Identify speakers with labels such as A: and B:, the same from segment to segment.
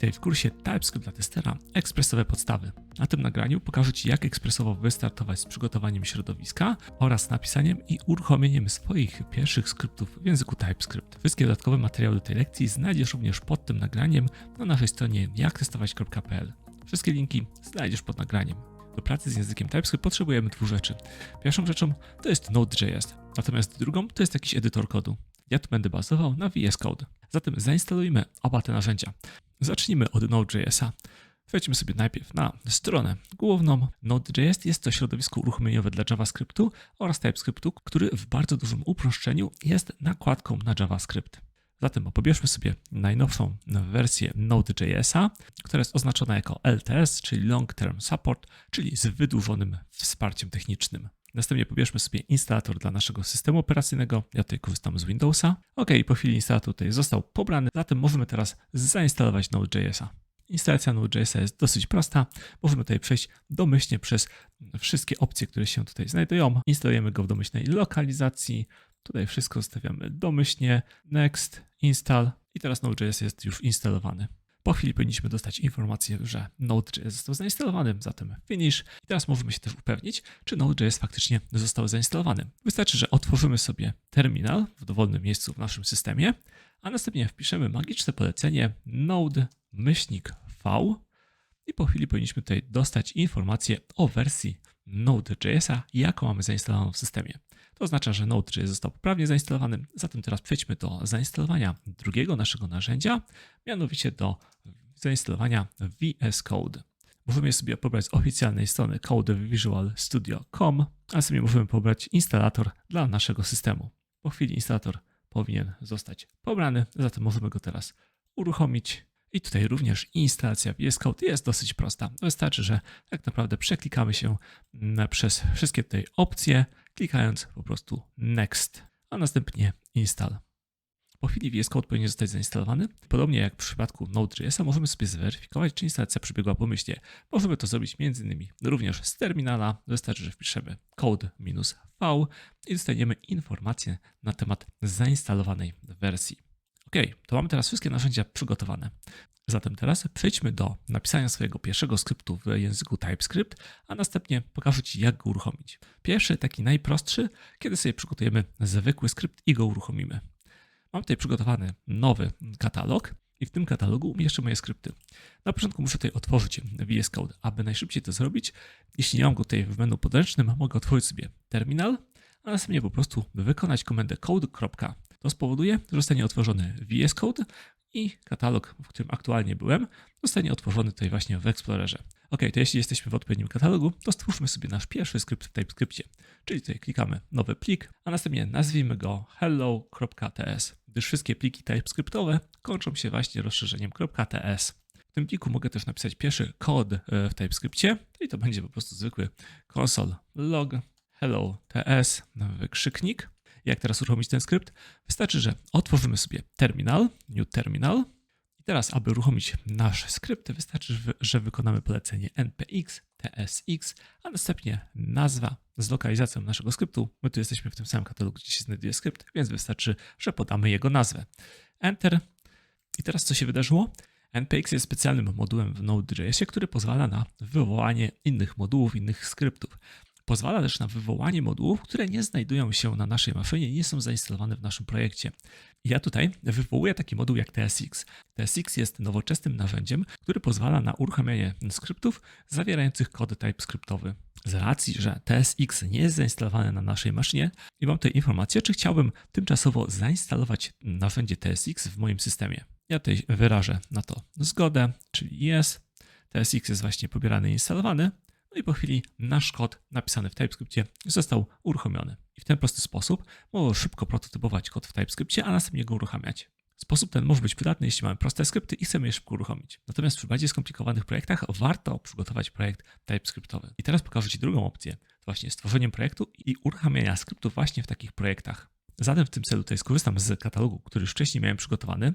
A: Witaj w kursie TypeScript dla testera Ekspresowe podstawy. Na tym nagraniu pokażę Ci, jak ekspresowo wystartować z przygotowaniem środowiska oraz napisaniem i uruchomieniem swoich pierwszych skryptów w języku TypeScript. Wszystkie dodatkowe materiały do tej lekcji znajdziesz również pod tym nagraniem na naszej stronie jaktestować.pl. Wszystkie linki znajdziesz pod nagraniem. Do pracy z językiem TypeScript potrzebujemy dwóch rzeczy. Pierwszą rzeczą to jest Node.js, natomiast drugą to jest jakiś edytor kodu. Ja tu będę bazował na VS Code. Zatem zainstalujmy oba te narzędzia. Zacznijmy od Node.jsa. Wejdźmy sobie najpierw na stronę główną. Node.js jest to środowisko uruchomieniowe dla JavaScriptu oraz TypeScriptu, który w bardzo dużym uproszczeniu jest nakładką na JavaScript. Zatem pobierzmy sobie najnowszą wersję Node.jsa, która jest oznaczona jako LTS, czyli Long Term Support, czyli z wydłużonym wsparciem technicznym. Następnie pobierzmy sobie instalator dla naszego systemu operacyjnego. Ja tutaj korzystam z Windowsa. Ok, po chwili instalator tutaj został pobrany, zatem możemy teraz zainstalować Node.jsa. Instalacja Node.jsa jest dosyć prosta. Możemy tutaj przejść domyślnie przez wszystkie opcje, które się tutaj znajdują. Instalujemy go w domyślnej lokalizacji. Tutaj wszystko zostawiamy domyślnie. Next, install. I teraz Node.js jest już instalowany. Po chwili powinniśmy dostać informację, że Node.js został zainstalowany, zatem finish. I teraz możemy się też upewnić, czy Node.js faktycznie został zainstalowany. Wystarczy, że otworzymy sobie terminal w dowolnym miejscu w naszym systemie, a następnie wpiszemy magiczne polecenie node myślnik v i po chwili powinniśmy tutaj dostać informację o wersji Node.jsa, jaką mamy zainstalowaną w systemie. To oznacza, że Node.js został poprawnie zainstalowany, zatem teraz przejdźmy do zainstalowania drugiego naszego narzędzia, mianowicie do zainstalowania VS Code. Możemy sobie pobrać z oficjalnej strony codevisualstudio.com, a sobie możemy pobrać instalator dla naszego systemu. Po chwili instalator powinien zostać pobrany, zatem możemy go teraz uruchomić. I tutaj również instalacja VS Code jest dosyć prosta. Wystarczy, że tak naprawdę przeklikamy się przez wszystkie tutaj opcje, klikając po prostu Next, a następnie Install. Po chwili VS Code powinien zostać zainstalowany. Podobnie jak w przypadku Node.js, możemy sobie zweryfikować, czy instalacja przebiegła pomyślnie. Możemy to zrobić m.in. również z terminala. Wystarczy, że wpiszemy code-v i dostaniemy informację na temat zainstalowanej wersji. Ok, to mamy teraz wszystkie narzędzia przygotowane. Zatem teraz przejdźmy do napisania swojego pierwszego skryptu w języku TypeScript, a następnie pokażę Ci, jak go uruchomić. Pierwszy, taki najprostszy, kiedy sobie przygotujemy zwykły skrypt i go uruchomimy. Mam tutaj przygotowany nowy katalog i w tym katalogu umieszczę moje skrypty. Na początku muszę tutaj otworzyć VS Code. Aby najszybciej to zrobić, jeśli nie mam go tutaj w menu podręcznym, mogę otworzyć sobie terminal, a następnie po prostu wykonać komendę code. To spowoduje, że zostanie otworzony VS Code i katalog, w którym aktualnie byłem, zostanie otworzony tutaj właśnie w Explorerze. Ok, to jeśli jesteśmy w odpowiednim katalogu, to stwórzmy sobie nasz pierwszy skrypt w TypeScriptie. Czyli tutaj klikamy nowy plik, a następnie nazwijmy go hello.ts, gdyż wszystkie pliki TypeScriptowe kończą się właśnie rozszerzeniem .ts. W tym pliku mogę też napisać pierwszy kod e, w TypeScriptie, i to będzie po prostu zwykły console log hello.ts, wykrzyknik. Jak teraz uruchomić ten skrypt? Wystarczy, że otworzymy sobie terminal, new terminal. I teraz, aby uruchomić nasz skrypt, wystarczy, że wykonamy polecenie npx tsx, a następnie nazwa z lokalizacją naszego skryptu. My tu jesteśmy w tym samym katalogu, gdzie się znajduje skrypt, więc wystarczy, że podamy jego nazwę. Enter. I teraz co się wydarzyło? NPX jest specjalnym modułem w Node.jsie, który pozwala na wywołanie innych modułów, innych skryptów. Pozwala też na wywołanie modułów, które nie znajdują się na naszej maszynie, nie są zainstalowane w naszym projekcie. Ja tutaj wywołuję taki moduł jak TSX. TSX jest nowoczesnym narzędziem, który pozwala na uruchamianie skryptów zawierających kod TypeScriptowy. Z racji, że TSX nie jest zainstalowane na naszej maszynie i mam tutaj informację, czy chciałbym tymczasowo zainstalować narzędzie TSX w moim systemie. Ja tutaj wyrażę na to zgodę, czyli yes. TSX jest właśnie pobierany i instalowany. No i po chwili nasz kod napisany w TypeScriptie został uruchomiony. I w ten prosty sposób mogę szybko prototypować kod w TypeScriptie, a następnie go uruchamiać. Sposób ten może być przydatny, jeśli mamy proste skrypty i chcemy je szybko uruchomić. Natomiast przy bardziej skomplikowanych projektach warto przygotować projekt TypeScriptowy. I teraz pokażę Ci drugą opcję, to właśnie stworzenie projektu i uruchamiania skryptów właśnie w takich projektach. Zatem w tym celu tutaj skorzystam z katalogu, który już wcześniej miałem przygotowany.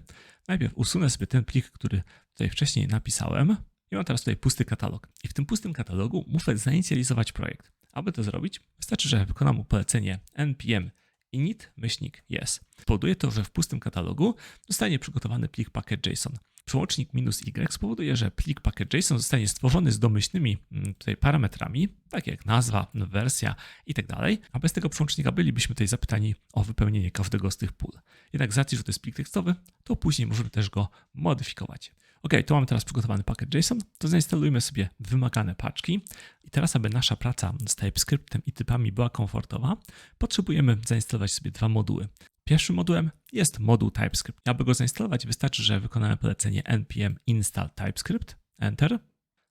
A: Najpierw usunę sobie ten plik, który tutaj wcześniej napisałem, mam teraz tutaj pusty katalog. I w tym pustym katalogu muszę zainicjalizować projekt. Aby to zrobić, wystarczy, że wykonam polecenie npm init myślnik yes. Powoduje to, że w pustym katalogu zostanie przygotowany plik package.json. Przełącznik minus y spowoduje, że plik package.json zostanie stworzony z domyślnymi mm, tutaj parametrami, takie jak nazwa, wersja i tak a bez tego przełącznika bylibyśmy tutaj zapytani o wypełnienie każdego z tych pól. Jednak z racji, że to jest plik tekstowy, to później możemy też go modyfikować. Ok, to mamy teraz przygotowany package.json, to zainstalujmy sobie wymagane paczki. I teraz, aby nasza praca z TypeScriptem i typami była komfortowa, potrzebujemy zainstalować sobie dwa moduły. Pierwszym modułem jest moduł TypeScript. Aby go zainstalować, wystarczy, że wykonamy polecenie npm install TypeScript, enter.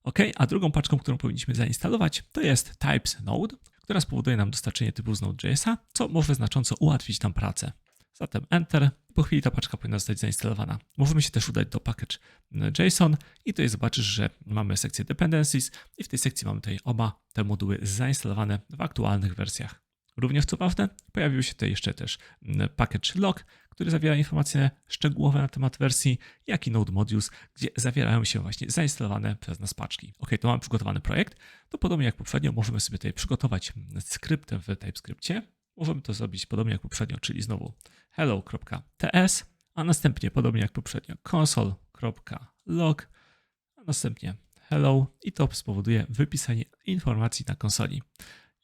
A: Ok, a drugą paczką, którą powinniśmy zainstalować, to jest types node, która spowoduje nam dostarczenie typu z Node.jsa, co może znacząco ułatwić nam pracę. Zatem Enter. Po chwili ta paczka powinna zostać zainstalowana. Możemy się też udać do package.json i tutaj zobaczysz, że mamy sekcję dependencies i w tej sekcji mamy tutaj oba te moduły zainstalowane w aktualnych wersjach. Również co ważne, pojawił się tutaj jeszcze też package log, który zawiera informacje szczegółowe na temat wersji, jak i node modules, gdzie zawierają się właśnie zainstalowane przez nas paczki. Ok, to mamy przygotowany projekt. To podobnie jak poprzednio możemy sobie tutaj przygotować skrypt w TypeScriptie. Możemy to zrobić podobnie jak poprzednio, czyli znowu hello.ts, a następnie podobnie jak poprzednio console.log, a następnie hello i to spowoduje wypisanie informacji na konsoli.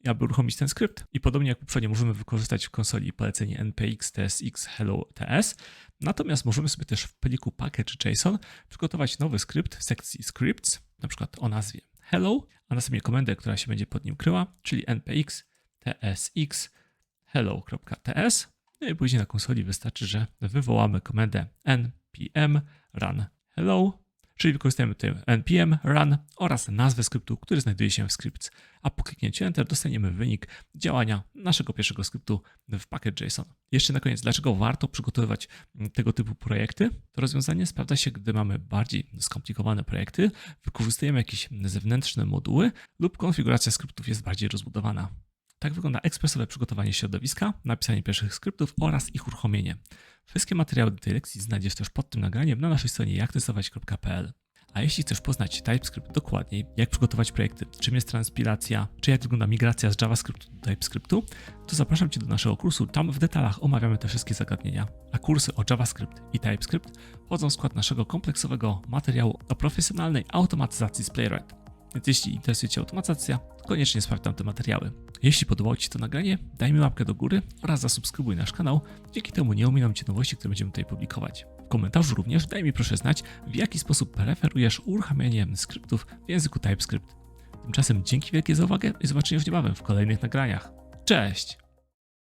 A: Aby uruchomić ten skrypt. I podobnie jak poprzednio możemy wykorzystać w konsoli polecenie npx tsx hello ts, natomiast możemy sobie też w pliku package.json przygotować nowy skrypt w sekcji scripts, na przykład o nazwie hello, a następnie komendę, która się będzie pod nim kryła, czyli npx tsx hello.ts. No i później na konsoli wystarczy, że wywołamy komendę npm run hello, czyli wykorzystujemy tutaj npm run oraz nazwę skryptu, który znajduje się w scripts. A po kliknięciu enter dostaniemy wynik działania naszego pierwszego skryptu w package.json. Jeszcze na koniec, dlaczego warto przygotowywać tego typu projekty? To rozwiązanie sprawdza się, gdy mamy bardziej skomplikowane projekty, wykorzystujemy jakieś zewnętrzne moduły lub konfiguracja skryptów jest bardziej rozbudowana. Tak wygląda ekspresowe przygotowanie środowiska, napisanie pierwszych skryptów oraz ich uruchomienie. Wszystkie materiały do tej lekcji znajdziesz też pod tym nagraniem na naszej stronie jaktestować.pl. A jeśli chcesz poznać TypeScript dokładniej, jak przygotować projekty, czym jest transpilacja, czy jak wygląda migracja z JavaScriptu do TypeScriptu, to zapraszam Cię do naszego kursu. Tam w detalach omawiamy te wszystkie zagadnienia. A kursy o JavaScript i TypeScript wchodzą w skład naszego kompleksowego materiału o profesjonalnej automatyzacji z Playwright. Więc jeśli interesuje Cię automatyzacja, koniecznie sprawdź tam te materiały. Jeśli podobało Ci się to nagranie, daj mi łapkę do góry oraz zasubskrybuj nasz kanał. Dzięki temu nie ominą Cię nowości, które będziemy tutaj publikować. W komentarzu również daj mi proszę znać, w jaki sposób preferujesz uruchamianie skryptów w języku TypeScript. Tymczasem dzięki wielkie za uwagę i zobaczenia już niebawem w kolejnych nagraniach. Cześć!